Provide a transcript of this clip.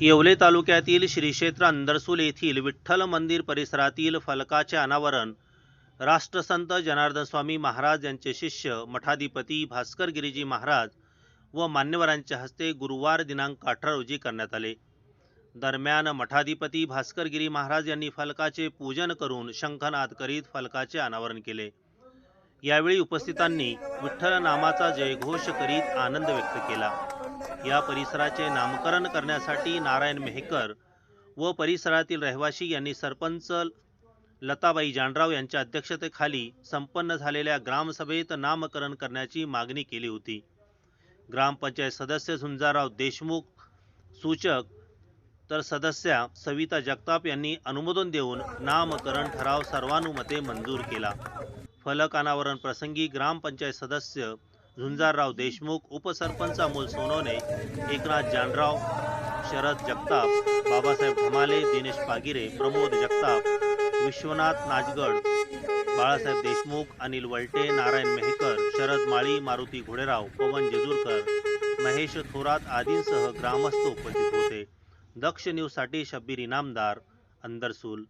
येवले तालुक्यातील श्री क्षेत्र अंदरसूल येथील विठ्ठल मंदिर परिसरातील फलकाचे अनावरण. राष्ट्रसंत जनार्दन स्वामी महाराज यांचे शिष्य मठाधिपती भास्कर गिरीजी महाराज व मान्यवरांच्या हस्ते गुरुवार दिनांक अठरा रोजी करण्यात आले. दरम्यान मठाधिपती भास्कर गिरी महाराज यांनी फलकाचे पूजन करून शंखनाद करीत फलकाचे अनावरण केले. यावेळी उपस्थितांनी विठ्ठल नामाचा जयघोष करीत आनंद व्यक्त केला. या परिसराचे नामकरण करण्यासाठी नारायण मेहकर व परिसरातील रहिवासी यांनी सरपंच लताबाई जानराव यांच्या अध्यक्षतेखाली संपन्न झालेल्या ग्रामसभेत नामकरण करण्याची मागणी केली होती. ग्रामपंचायत सदस्य झुंजाराव देशमुख सूचक तर सदस्या सविता जगताप यांनी अनुमोदन देऊन नामकरण ठराव सर्वानुमते मंजूर केला. फलक अनावरण प्रसंगी ग्रामपंचायत सदस्य झुंजारराव देशमुख उपसरपंच अमोल सोनवणे एकनाथ जानराव शरद जगताप बाबासाहेब धमाले दिनेश पागिरे प्रमोद जगताप विश्वनाथ नाजगड बाळासाहेब देशमुख अनिल वलटे नारायण मेहकर शरद माळी मारुती घोडेराव पवन जेजूरकर महेश थोरात आदींसह ग्रामस्थ उपस्थित होते. दक्ष न्यूजसाठी शब्बीर इनामदार अंदरसूल